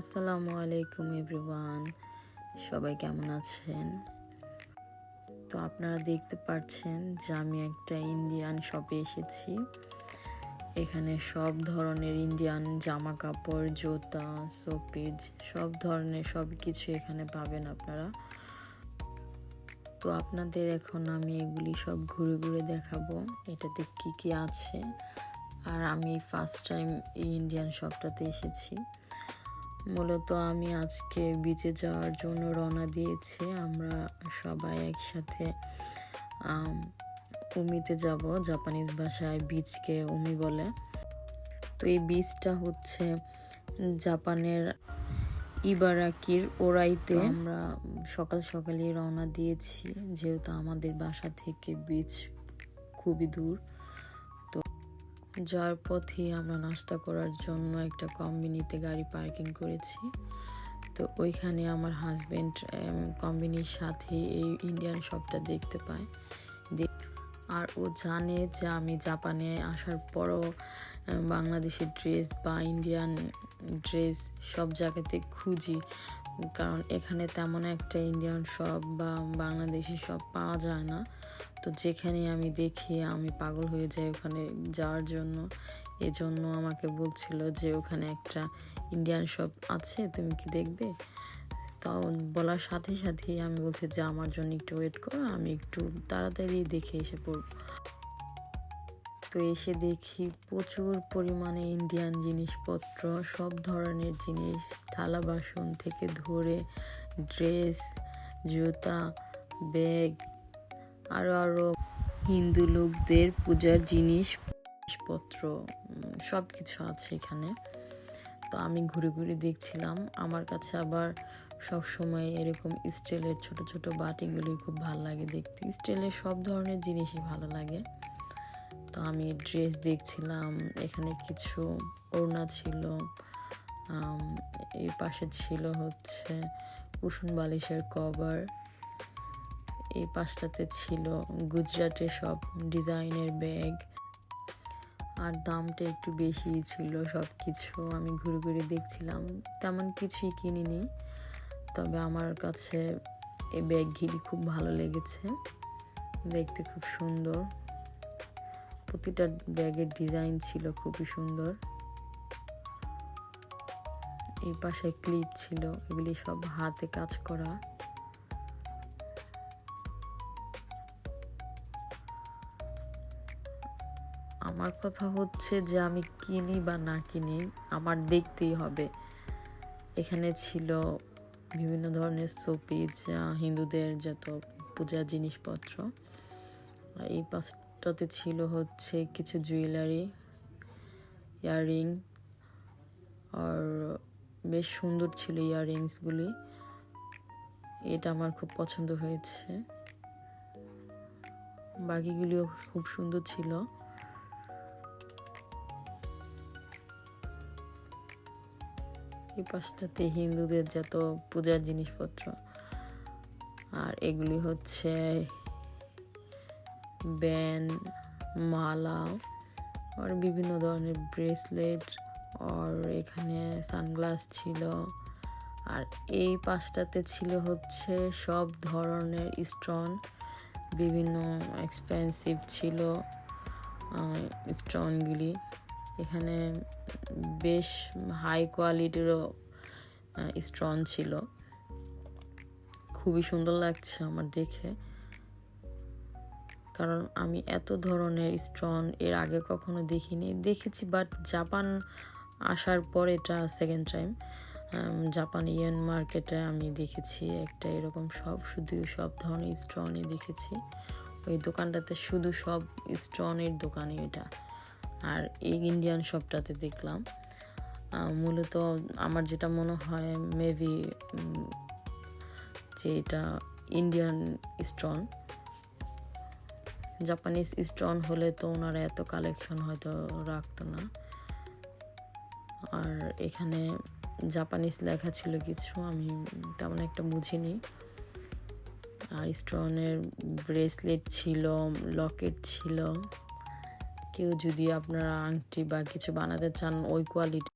আসসালামু আলাইকুম এভরিওয়ান। সবাই কেমন আছেন? তো আপনারা দেখতে পাচ্ছেন যে আমি একটা ইন্ডিয়ান শপে এসেছি। এখানে সব ধরনের ইন্ডিয়ান জামা কাপড় জুতা শোপিজ সব ধরনের সব কিছু এখানে পাবেন আপনারা। তো আপনাদের এখন আমি এগুলি সব ঘুরে ঘুরে দেখাবো, এটাতে কি কি আছে। আর আমি ফার্স্ট টাইম এই ইন্ডিয়ান শপটাতে এসেছি। মূলত আমি আজকে বিচে যাওয়ার জন্য রওনা দিয়েছি। আমরা সবাই একসাথে উমিতে যাব জাপানিজ ভাষায় বিচকে উমি বলে। তো এই বীজটা হচ্ছে জাপানের ইবারাকির ওরাইতে। আমরা সকাল সকালই রওনা দিয়েছি যেহেতু আমাদের বাসা থেকে বিচ খুবই দূর। যাওয়ার পথে আমরা নাস্তা করার জন্য একটা কম্বিনিতে গাড়ি পার্কিং করেছি। তো ওইখানে আমার হাজব্যান্ড কম্বিনির সাথে এই ইন্ডিয়ান শপটা দেখতে পায়। আর ও জানে যে আমি জাপানে আসার পরও বাংলাদেশের ড্রেস বা ইন্ডিয়ান ড্রেস সব জায়গাতে খুঁজি। কারণ এখানে তেমন একটা ইন্ডিয়ান শপ বা বাংলাদেশি শপ পাওয়া যায় না। তো যেখানে আমি দেখি আমি পাগল হয়ে যাই ওখানে যাওয়ার জন্য। এজন্য আমাকে বলছিল যে ওখানে একটা ইন্ডিয়ান শপ আছে, তুমি কি দেখবে? তাও বলার সাথে সাথেই আমি বলছি যে আমার জন্য একটু ওয়েট করো, আমি একটু তাড়াতাড়ি দেখে এসে পড়ব। তো এসে দেখি প্রচুর পরিমাণে ইন্ডিয়ান জিনিসপত্র, সব ধরনের জিনিস, থালা বাসন থেকে ধরে ড্রেস জুতা ব্যাগ আরও আরও হিন্দু লোকদের পূজার জিনিসপত্র সব কিছু আছে এখানে। তো আমি ঘুরে ঘুরে দেখছিলাম, আমার কাছে আবার সব সময় এরকম স্টিলের ছোট ছোট বাটিগুলি খুব ভালো লাগে দেখতে। স্টিলের সব ধরনের জিনিসই ভালো লাগে। তো আমি ড্রেস দেখছিলাম, এখানে কিছু ওড়না ছিল এই পাশে ছিল হচ্ছে কুসুন বালিশের কভার এই পাশটাতে ছিল গুজরাটের সব ডিজাইনের ব্যাগ আর দামটা একটু বেশি ছিল সব কিছু আমি ঘুরে ঘুরে দেখছিলাম, তেমন কিছুই কিনিনি, তবে আমার কাছে এই ব্যাগগুলি খুব ভালো লেগেছে, দেখতে খুব সুন্দর। প্রতিটা ব্যাগের ডিজাইন ছিল খুবই সুন্দর। এই পাশে ক্লিপ ছিল, এগুলি সব হাতে কাজ করা। আমার কথা হচ্ছে যে আমি কিনি বা না কিনি, আমার দেখতেই হবে। এখানে ছিল বিভিন্ন ধরনের শোপিজ হিন্দুদের যত পূজার জিনিসপত্র। এই পাশটাতে ছিল হচ্ছে কিছু জুয়েলারি ইয়াররিং আর বেশ সুন্দর ছিল ইয়াররিংসগুলি এটা আমার খুব পছন্দ হয়েছে। বাকিগুলিও খুব সুন্দর ছিল। এই পাশটাতে হিন্দুদের যত পূজার জিনিসপত্র, আর এগুলি হচ্ছে ব্যান মালা আর বিভিন্ন ধরনের ব্রেসলেট আর এখানে সানগ্লাস ছিল। আর এই পাশটাতে ছিল হচ্ছে সব ধরনের স্টোন, বিভিন্ন এক্সপেন্সিভ ছিল স্টোনগুলি। এখানে বেশ হাই কোয়ালিটিরও স্ট্রং ছিল। খুবই সুন্দর লাগছে আমার দেখে। কারণ আমি এত ধরনের স্ট্রং এর আগে কখনো দেখিনি। দেখেছি বাট জাপান আসার পর এটা সেকেন্ড টাইম জাপান ইয়েন মার্কেটে আমি দেখেছি একটা এরকম সব শুধু সব ধরনের স্ট্রনই দেখেছি। ওই দোকানটাতে শুধু সব স্ট্রনের দোকানই এটা। আর এই ইন্ডিয়ান শপটাতে দেখলাম মূলত আমার যেটা মনে হয় মেবি যে এটা ইন্ডিয়ান স্টোন জাপানিজ স্টোন হলে তো ওনারা এত কালেকশন হয়তো রাখতো না। আর এখানে জাপানিজ লেখা ছিল কিছু, আমি তেমন একটা বুঝিনি। আর স্টোনের ব্রেসলেট ছিল লকেট ছিল। কেউ যদি আপনারা আংটি বা কিছু বানাতে চান, ওই কোয়ালিটি